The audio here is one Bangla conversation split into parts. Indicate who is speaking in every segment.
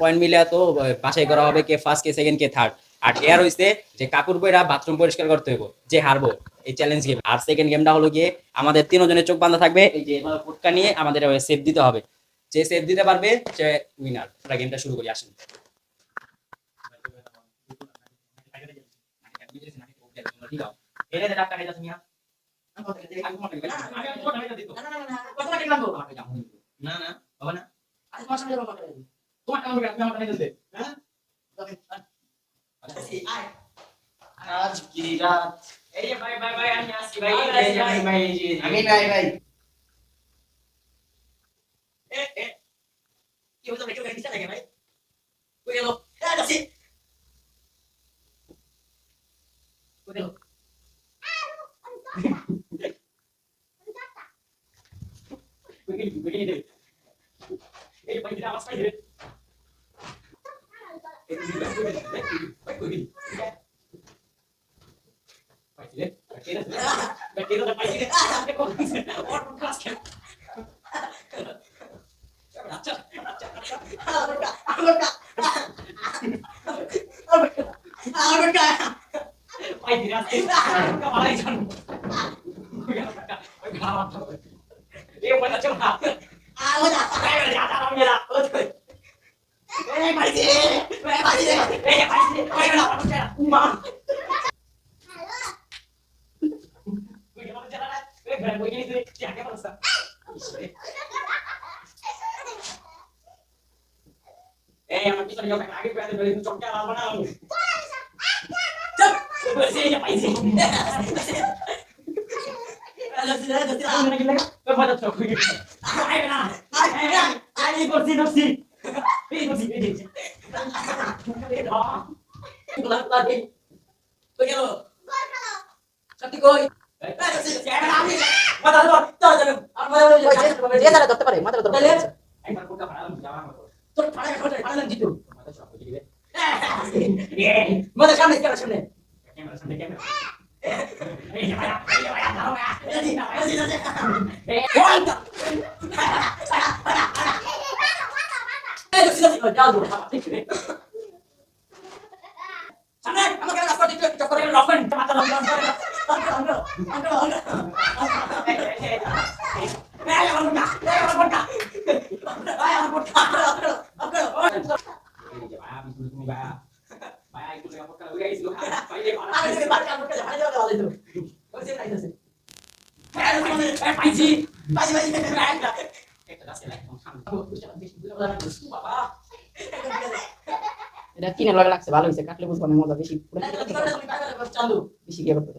Speaker 1: পয়েন্ট মিলে তো বাছাই করা হবে কে ফার্স্ট কে সেকেন্ড কে থার্ড আর এয়ার হইছে যে কাকুর বইরা বাথরুম পরিষ্কার করতে হবে যে হারবো এই চ্যালেঞ্জ গেম আর সেকেন্ড গেমটা হলো গিয়ে আমাদের তিনজনের চোখ বাঁধা থাকবে এই যে ফুটকা নিয়ে আমাদের সেভ দিতে হবে। যে সেভ দিতে পারবে সে উইনার আমরা গেমটা শুরু করি আসেন। না না বাবা না। দিতে হ্যাঁ? আমি
Speaker 2: নাই ভাই।
Speaker 1: কি হলো ভাই কেউ গাড়ি চালায় ভাই? কই গেল? এ যাচ্ছি। কই গেল কই গেল কই গেল এই ভাই দিরা আওয়াজ পাইছে এই কই গেল কই গেল পাইছে পাইছে পাইছে পাইছে পাইছে কোন ওর ক্লাস খেল আচ্ছা আচ্ছা পাই দিরা আজকে কামাই জানো এ বলা চল না Eh, yang kita lihat lagi berarti dari coknya lama lama. Cep, bersih aja pak isi. Aku lagi lagi, kepada Eh,
Speaker 2: ধরতে পারে মাথাটা ধরতে পারে
Speaker 1: Ay, marco ka para jangan marco. Tur, di na, di na, di na. Sana, ama ka na pati ka ko rin lokan, mata lang Eh, eh, eh. Eh. Eh. Eh, eh. Eh?
Speaker 2: এটা কিনে লগে লাগছে ভালো হয়েছে কাটলে বুঝব না মজা বেশি
Speaker 1: Eh.
Speaker 2: বেশি গিয়ে করতে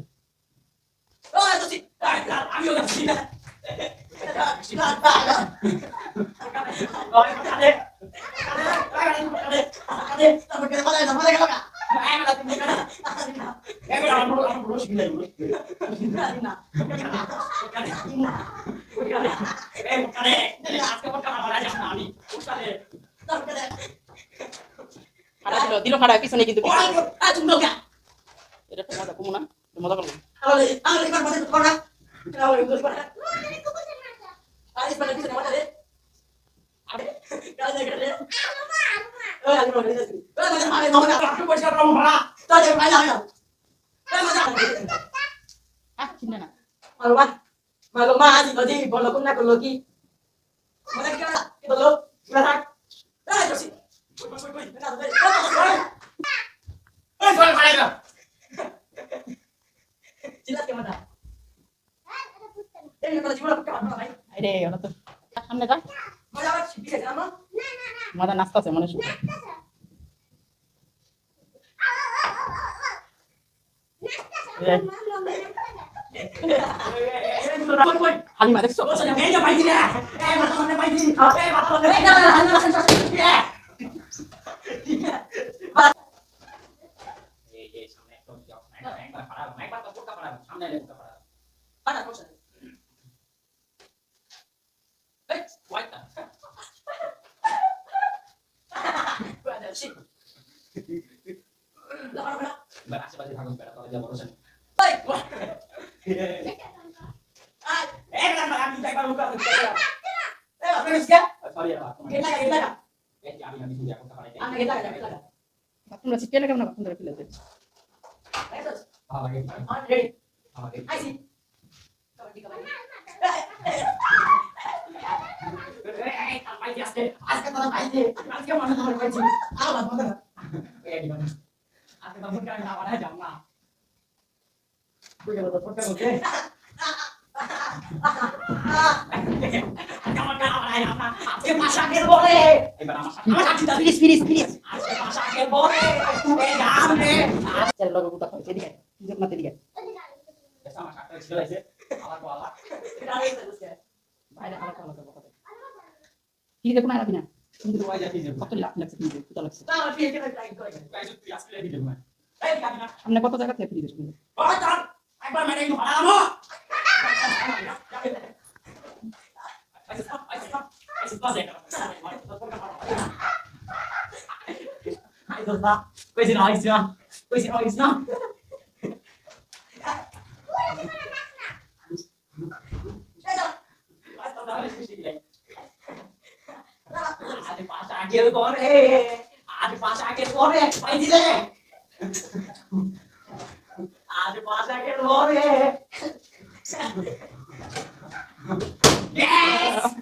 Speaker 1: Oh. Ah, আমি
Speaker 2: দিল ফাটা পিছনে কিন্তু এটা তো মজা কমু না একটু মজা করব আহ আরে ওরা তো সামনে
Speaker 1: জানো?
Speaker 2: মজা নাচতেছে মনে শুনে
Speaker 1: Oh. Eh? Eh? Eh, jangan, মনে হয় পাইছে আলো বন্ধ কর
Speaker 3: এই দিবা
Speaker 1: আজকে তো মুখে না বাড়া যাও না
Speaker 3: কিন্তু ওই যাচ্ছি যে
Speaker 2: কত লাখ লাগছে কিন্তু কত লাগছে
Speaker 1: না ঠিক আছে ট্রাই করে
Speaker 3: গাইস তুই আসলে দিবি না
Speaker 2: সামনে কত জায়গা থেকে ফ্রি দিস
Speaker 1: একবার মেরে ইনো হারামো No, questi no, questi no, questi no. আরে পাশা আগে করে আরে পাশা আগে করে পাই দিলে আরে পাশা আগে করে Yes!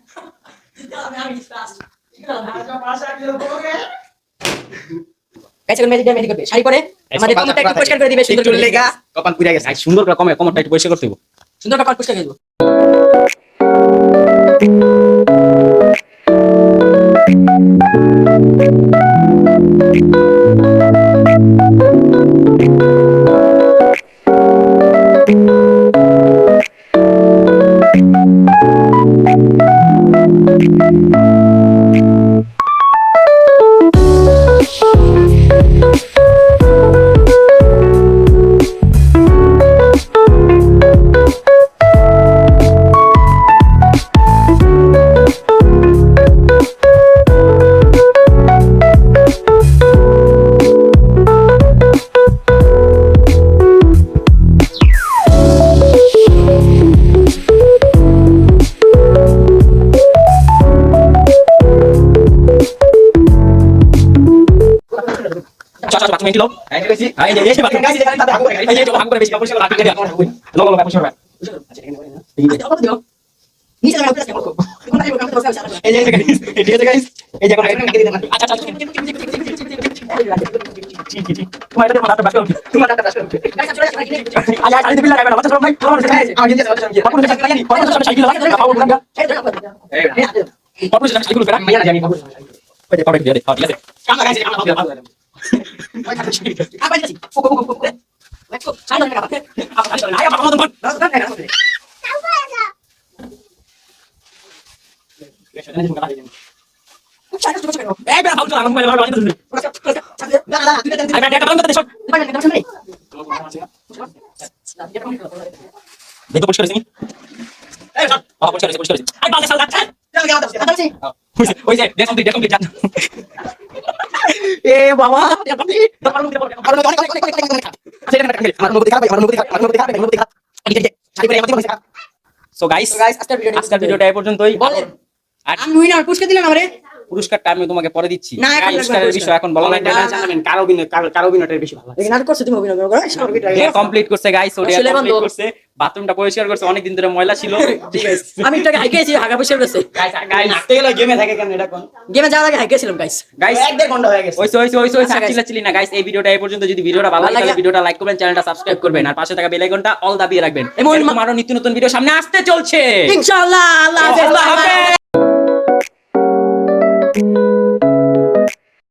Speaker 4: শাড়ি পরে আমাদের কমরটা একটু পরিষ্কার করে দিবে সুন্দর করে
Speaker 3: কপাল পুড়ে গেছে। সুন্দর করে কমে কমরটা একটু পরিষ্কার করতে হবে।
Speaker 4: সুন্দর কপাল পরিষ্কার করে দেবো।
Speaker 3: চল চল বাথরুমে দিলো এই যে এই যে এই যে বাথরুম এই যে ভাগ করে বেশি পরিষ্কার করে রাখতে হবে লোক লোক পরিষ্কার করে
Speaker 4: আচ্ছা অল্প দিও নিচে লাগা কাম করতে হবে
Speaker 3: এই যে গাইস এই যে গাইস এই যে এখন কাকে দিতে আচ্ছা আচ্ছা ঠিক ঠিক তোমার এটা মাথা বাস করো
Speaker 4: তোমার টাকা দাও গাইস চলে আসো নাকি
Speaker 3: আজ আজ দিবি লাগাবে বাচ্চা সব ভাই তোমার আমি দিতে যাচ্ছি কত টাকা লাগে নি টাকা সাইকেল লাগে খাও বললাম
Speaker 4: এই
Speaker 3: টাকা সাইকেল করে আমি জানি যে পাবে দিয়ে দে হ্যাঁ ঠিক আছে কাম লাগাইছি কাম লাগাইছি দেখো পরিষ্কার এই সব পরিষ্কার পরিষ্কার আই ওই যে দেখো দেখো
Speaker 4: এ বাবা আচ্ছা
Speaker 3: সো গাইস
Speaker 4: আজকের ভিডিও
Speaker 3: আজকের ভিডিওটা এই পর্যন্তই আর
Speaker 4: আমি উইনার পুরস্কার দিলেন আমারে
Speaker 3: পুরস্কারটা আমি তোমাকে পরে দিচ্ছি।
Speaker 4: না, এখন
Speaker 3: পুরস্কারের বিষয় এখন বলা নাই
Speaker 4: না, না,
Speaker 3: জানাবেন কার অভিনয় কার কার বেশি ভালো
Speaker 4: এই নাটক করছে তুমি অভিনয় করো
Speaker 3: কমপ্লিট করছে। Guys Odia complete. করছে। বাথরুমটা পরিষ্কার করছে অনেক দিন ধরে ময়লা ছিল।
Speaker 4: আমি একটু হাইকেছি হাগা গেছে
Speaker 3: গাইস গাইস নাচতে গেলে গেমে থাকে কেন এটা কোন?
Speaker 4: গেমে যাওয়ার আগে হাইকেছিলাম গাইস
Speaker 3: গাইস
Speaker 4: এক দেড় ঘণ্টা হয়ে গেছে।
Speaker 3: ওইসে ওইসে ওইসে ওইসে চিল্লা চিল্লি না গাইস এই ভিডিওটা এই পর্যন্ত। যদি ভিডিওটা ভালো লাগে তাহলে ভিডিওটা লাইক করবেন চ্যানেলটা সাবস্ক্রাইব করবেন। আর পাশে থাকা বেল আইকনটা অল দাবিয়ে রাখবেন। আরও নিত্য নতুন ভিডিও সামনে আসতে চলছে।
Speaker 4: ইনশাআল্লাহ আল্লাহ হাফেজ।
Speaker 3: thank you